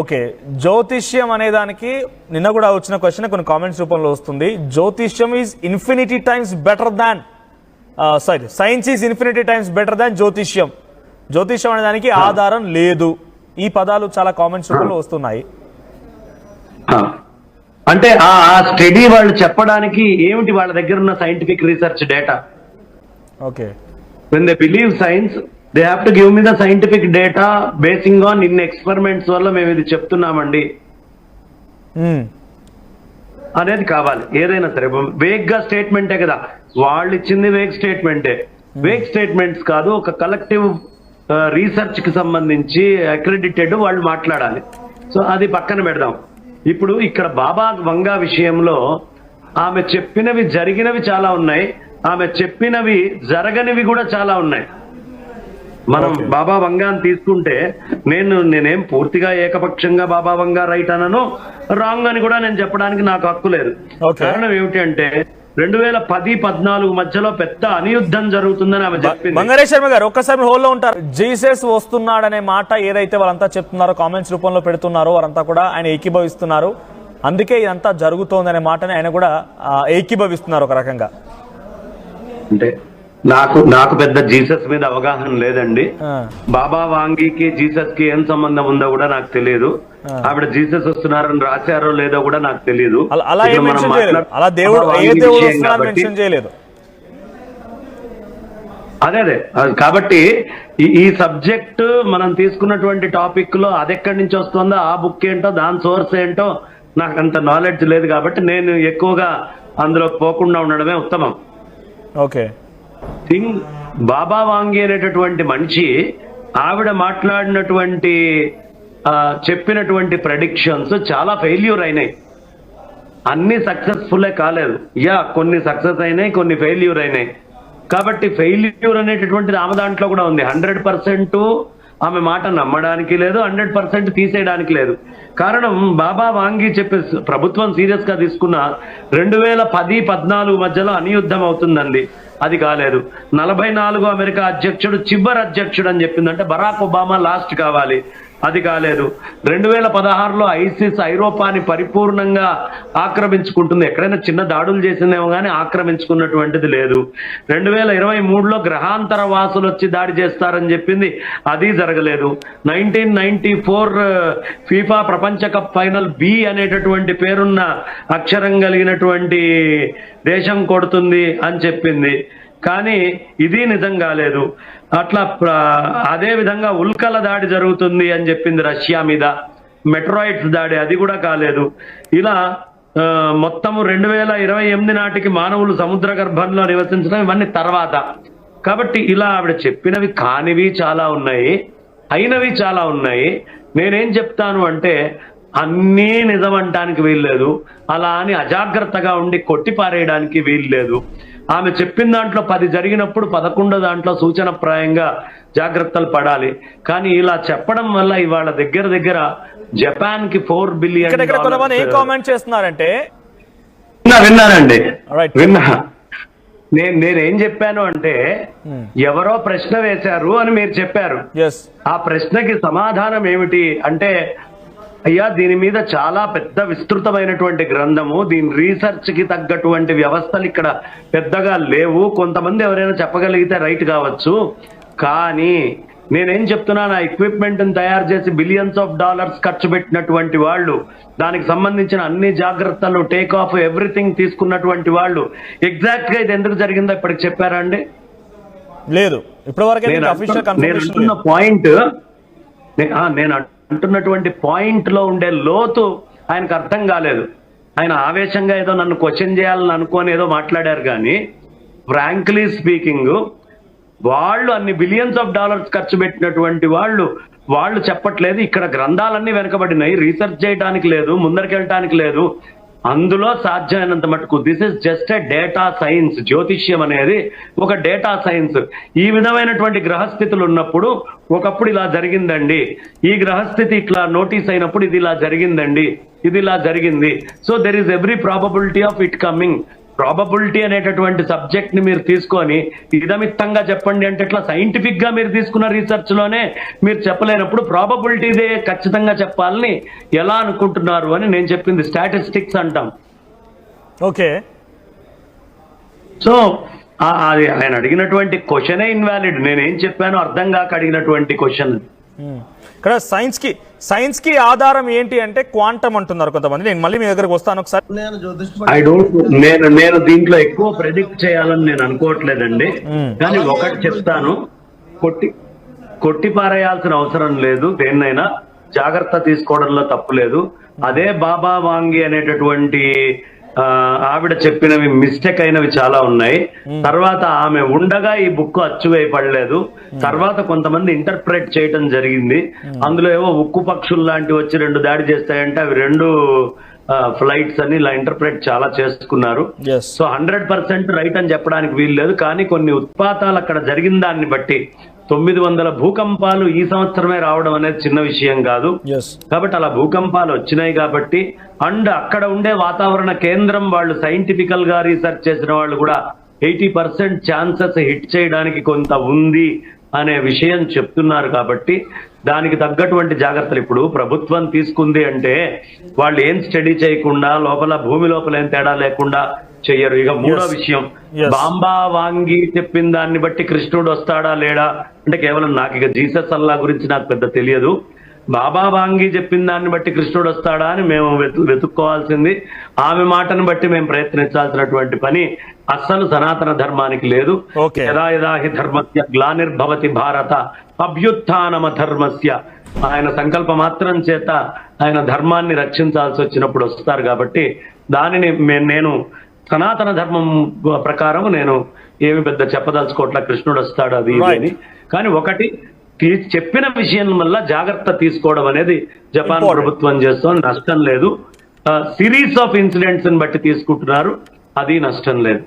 Okay. జ్యోతిష్యం అనే దానికి నిన్న కూడా వచ్చిన క్వశ్చన్ కొన్ని కామెంట్స్ రూపంలో వస్తుంది. జ్యోతిష్యం is infinity times better than sorry science is infinity times better than జ్యోతిష్యం. జ్యోతిష్యం అనే దానికి ఆధారం లేదు. ఈ పదాలు చాలా కామెంట్స్ రూపంలో వస్తున్నాయి. అంటే ఆ ఆ స్టడీ వాళ్ళు చెప్పడానికి ఏమిటి వాళ్ళ దగ్గర ఉన్న scientific research data okay. When they believe science they have to give me the scientific data basing on in experiments వల్ల మేము ఇది చెప్తున్నామండి. మ్మ్. అనేది కావాలి. ఏదైనా సరే వేగ్గా స్టేట్మెంటే కదా. వాళ్ళు ఇచ్చింది వేగ్ స్టేట్మెంటే వేగ్ స్టేట్మెంట్స్ కాదు ఒక కలెక్టివ్ రీసెర్చ్కి సంబంధించి అక్రెడిటెడ్ వాళ్ళు మాట్లాడాలి. సో అది పక్కన పెడదాం. ఇప్పుడు ఇక్కడ బాబా వంగా విషయంలో ఆమె చెప్పినవి జరిగినవి చాలా ఉన్నాయి. ఆమె చెప్పినవి జరగనివి కూడా చాలా ఉన్నాయి. మనం. బాబా వంగాన్ని తీసుకుంటే నేను నేనేం పూర్తిగా ఏకపక్షంగా బాబా వంగా రైట్ అనను? రాంగ్ అని కూడా నేను చెప్పడానికి నాకు హక్కు లేదు. కారణం ఏమిటి అంటే రెండు వేల పది పద్నాలుగు మధ్యలో పెద్ద అనియుద్ధం జరుగుతుందని ఆమె చెప్పింది. బంగారే శర్మ గారు ఒక్కసారి హోల్లో ఉంటారు. జీసస్ వస్తున్నాడనే మాట ఏదైతే వాళ్ళంతా చెప్తున్నారో కామెంట్స్ రూపంలో పెడుతున్నారో వారంతా కూడా ఆయన ఏకీభవిస్తున్నారు. అందుకే ఇదంతా జరుగుతోందనే మాటని ఆయన కూడా ఏకీభవిస్తున్నారు ఒక రకంగా. అంటే నాకు నాకు పెద్ద జీసస్ మీద అవగాహన లేదండి. బాబా వాంగికి జీసస్కి ఏం సంబంధం ఉందో కూడా నాకు తెలియదు ఆవిడ జీసస్ వస్తున్నారని రాశారో లేదో కూడా నాకు తెలియదు అలా దేవుడు మెన్షన్ చేయలేదు. అదే అదే. కాబట్టి ఈ ఈ సబ్జెక్ట్ మనం తీసుకున్నటువంటి టాపిక్లో అది ఎక్కడి నుంచి వస్తుందో ఆ బుక్ ఏంటో దాని సోర్స్ ఏంటో నాకు అంత నాలెడ్జ్ లేదు కాబట్టి నేను ఎక్కువగా అందులో పోకుండా ఉండడమే ఉత్తమం. ఓకే. థింగ్ బాబా వాంగి అనేటటువంటి మనిషి ఆవిడ మాట్లాడినటువంటి చెప్పినటువంటి ప్రొడిక్షన్స్ చాలా ఫెయిల్యూర్ అయినాయి. అన్ని సక్సెస్ఫుల్లే కాలేదు. యా కొన్ని సక్సెస్ అయినాయి కొన్ని ఫెయిల్యూర్ అయినాయి. కాబట్టి ఫెయిల్యూర్ అనేటటువంటిది ఆమె దాంట్లో కూడా ఉంది. హండ్రెడ్ పర్సెంట్ ఆమె మాట నమ్మడానికి లేదు హండ్రెడ్ పర్సెంట్ తీసేయడానికి లేదు. కారణం బాబా వాంగి చెప్పే ప్రభుత్వం సీరియస్గా తీసుకున్న రెండు వేల పది పద్నాలుగు మధ్యలో అనియుద్ధం అవుతుందండి. అది కాలేదు. నలభై నాలుగు అమెరికా అధ్యక్షుడు చివరి అధ్యక్షుడు అని చెప్పిందంటే బరాక్ ఒబామా లాస్ట్ కావాలి. అది కాలేదు. రెండు వేల పదహారులో ఐసిస్ ఐరోపాని పరిపూర్ణంగా ఆక్రమించుకుంటుంది. ఎక్కడైనా చిన్న దాడులు చేసిందేమో కానీ ఆక్రమించుకున్నటువంటిది లేదు. రెండు వేల ఇరవై మూడులో గ్రహాంతర వాసులు వచ్చి దాడి చేస్తారని చెప్పింది. అది జరగలేదు. నైన్టీన్ నైన్టీ ఫోర్ ఫీఫా ప్రపంచ కప్ ఫైనల్ బి అనేటటువంటి పేరున్న అక్షరం కలిగినటువంటి దేశం కొడుతుంది అని చెప్పింది. కానీ ఇది నిజం కాలేదు అట్లా అదే విధంగా ఉల్కల దాడి జరుగుతుంది అని చెప్పింది రష్యా మీద. మెట్రాయిడ్స్ దాడి అది కూడా కాలేదు. ఇలా మొత్తము రెండు వేల ఇరవై ఎనిమిది నాటికి మానవులు సముద్ర గర్భంలో నివసించడం ఇవన్నీ తర్వాత. కాబట్టి ఇలా ఆవిడ చెప్పినవి కానివి చాలా ఉన్నాయి అయినవి చాలా ఉన్నాయి. నేనేం చెప్తాను అంటే అన్నీ నిజం అంటానికి వీల్లేదు. అలా అని అజాగ్రత్తగా ఉండి కొట్టి పారేయడానికి వీల్లేదు. ఆమె చెప్పిన దాంట్లో పది జరిగినప్పుడు పదకొండో దాంట్లో సూచనప్రాయంగా జాగ్రత్తలు పడాలి. కానీ ఇలా చెప్పడం వల్ల ఇవాళ దగ్గర దగ్గర జపాన్కి ఫోర్ బిలియన్ ఏం కామెంట్ చేస్తున్నారంటే? విన్నా విన్నానండి. విన్నా. నేను నేనేం చెప్పాను అంటే ఎవరో ప్రశ్న వేశారు అని మీరు చెప్పారు. ఆ ప్రశ్నకి సమాధానం ఏమిటి అంటే అయ్యా దీని మీద చాలా పెద్ద విస్తృతమైనటువంటి గ్రంథము. దీని రీసెర్చ్కి తగ్గటువంటి వ్యవస్థలు ఇక్కడ పెద్దగా లేవు. కొంతమంది ఎవరైనా చెప్పగలిగితే రైట్ కావచ్చు. కానీ నేనేం చెప్తున్నాను ఆ ఎక్విప్మెంట్ తయారు చేసి బిలియన్స్ ఆఫ్ డాలర్స్ ఖర్చు పెట్టినటువంటి వాళ్ళు దానికి సంబంధించిన అన్ని జాగ్రత్తలు టేక్ ఆఫ్ ఎవ్రీథింగ్ తీసుకున్నటువంటి వాళ్ళు ఎగ్జాక్ట్గా ఇది ఎందుకు జరిగిందో ఇప్పటికి చెప్పారా అండి? లేదు. ఇప్పటి వరకు నేను అంటున్న పాయింట్ నేను అంటున్నటువంటి పాయింట్లో ఉండే లోతు ఆయనకు అర్థం కాలేదు. ఆయన ఆవేశంగా ఏదో నన్ను క్వశ్చన్ చేయాలని అనుకొని ఏదో మాట్లాడారు కానీ ఫ్రాంక్లీ స్పీకింగ్ వాళ్ళు అన్ని బిలియన్స్ ఆఫ్ డాలర్స్ ఖర్చు పెట్టినటువంటి వాళ్ళు వాళ్ళు చెప్పట్లేదు. ఇక్కడ గ్రంథాలన్నీ వెనకబడినాయి. రీసెర్చ్ చేయడానికి లేదు ముందరికెళ్ళటానికి లేదు. అందులో సాధ్యమైనంత మటుకు. This is just a data science జ్యోతిష్యం అనేది ఒక డేటా సైన్స్ ఈ విధమైనటువంటి గ్రహస్థితులు ఉన్నప్పుడు ఒకప్పుడు ఇలా జరిగిందండి. ఈ గ్రహస్థితి ఇట్లా నోటీస్ అయినప్పుడు ఇది ఇలా జరిగిందండి. ఇది ఇలా జరిగింది. So there is every probability of it coming probability అనేటటువంటి సబ్జెక్ట్ని మీరు తీసుకొని ఇదమిత్తంగా చెప్పండి అంటే ఇట్లా సైంటిఫిక్గా మీరు తీసుకున్న రీసెర్చ్లోనే మీరు చెప్పలేనప్పుడు ప్రాబబిలిటీదే ఖచ్చితంగా చెప్పాలని ఎలా అనుకుంటున్నారు అని నేను చెప్పింది స్టాటిస్టిక్స్ అంటాం. ఓకే. సో అది ఆయన అడిగినటువంటి క్వశ్చనే ఇన్వాలిడ్ నేనేం చెప్పానో అర్థం కాక అడిగినటువంటి క్వశ్చన్ ఇక్కడ సైన్స్కి సైన్స్కి ఆధారం ఏంటి అంటే క్వాంటమ్ అంటున్నారు కొంతమంది. నేను మళ్ళీ మీ దగ్గరకు వస్తాను ఒకసారి. ఐ డోంట్ నేను నేను దీంట్లో ఎక్కువ ప్రెడిక్ట్ చేయాలని నేను అనుకోవట్లేదండి. కానీ ఒకటి చెప్తాను. కొట్టి కొట్టి పారేయాల్సిన అవసరం లేదు. దేన్నైనా జాగ్రత్త తీసుకోవడంలో తప్పు లేదు. అదే బాబా వాంగి అనేటటువంటి ఆవిడ చెప్పినవి మిస్టేక్ అయినవి చాలా ఉన్నాయి. తర్వాత ఆమె ఉండగా ఈ బుక్ అచ్చువేయబడలేదు. తర్వాత కొంతమంది ఇంటర్ప్రెట్ చేయటం జరిగింది. అందులో ఏవో ఉక్కు పక్షులు లాంటివి వచ్చి రెండు దాడి చేస్తాయంటే అవి రెండు ఫ్లైట్స్ అని ఇలా ఇంటర్ప్రెట్ చాలా చేసుకున్నారు. సో హండ్రెడ్ పర్సెంట్ రైట్ అని చెప్పడానికి వీలు లేదు కానీ కొన్ని ఉత్పాతాలు అక్కడ జరిగిన దాన్ని బట్టి తొమ్మిది వందల భూకంపాలు ఈ సంవత్సరమే రావడం అనేది చిన్న విషయం కాదు. కాబట్టి అలా భూకంపాలు వచ్చినాయి కాబట్టి అండ్ అక్కడ ఉండే వాతావరణ కేంద్రం వాళ్ళు సైంటిఫికల్గా రీసెర్చ్ చేసిన వాళ్ళు కూడా ఎయిటీ పర్సెంట్ ఛాన్సెస్ హిట్ చేయడానికి కొంత ఉంది. అనే విషయం చెప్తున్నారు కాబట్టి దానికి తగ్గటువంటి జాగ్రత్తలు ఇప్పుడు ప్రభుత్వం తీసుకుంది అంటే వాళ్ళు ఏం స్టడీ చేయకుండా లోపల భూమి లోపల ఏం తేడా లేకుండా చెయ్యరు ఇక మూడో. విషయం. బాంబా వాంగి చెప్పిన దాన్ని బట్టి కృష్ణుడు వస్తాడా లేడా అంటే కేవలం నాకు ఇక జీసస్ అల్లా గురించి నాకు పెద్ద తెలియదు బాబా వాంగి చెప్పిన దాన్ని బట్టి కృష్ణుడు వస్తాడా అని మేము వెతు వెతుక్కోవాల్సింది ఆమె మాటను బట్టి మేము ప్రయత్నించాల్సినటువంటి పని అస్సలు సనాతన ధర్మానికి లేదు. యదా యదా హి ధర్మస్య గ్లానిర్భవతి భారత అభ్యుత్నమ ధర్మస్య. ఆయన సంకల్ప మాత్రం చేత ఆయన ధర్మాన్ని రక్షించాల్సి వచ్చినప్పుడు వస్తారు కాబట్టి దానిని నేను సనాతన ధర్మం ప్రకారం నేను ఏమి పెద్ద చెప్పదలుచుకోవట్ల కృష్ణుడు వస్తాడు అది అని. కానీ ఒకటి చెప్పిన విషయం వల్ల జాగ్రత్త తీసుకోవడం అనేది జపాన్. ప్రభుత్వం చేస్తోంది. నష్టం లేదు. సిరీస్ ఆఫ్ ఇన్సిడెంట్స్ బట్టి తీసుకుంటున్నారు. అది నష్టం లేదు.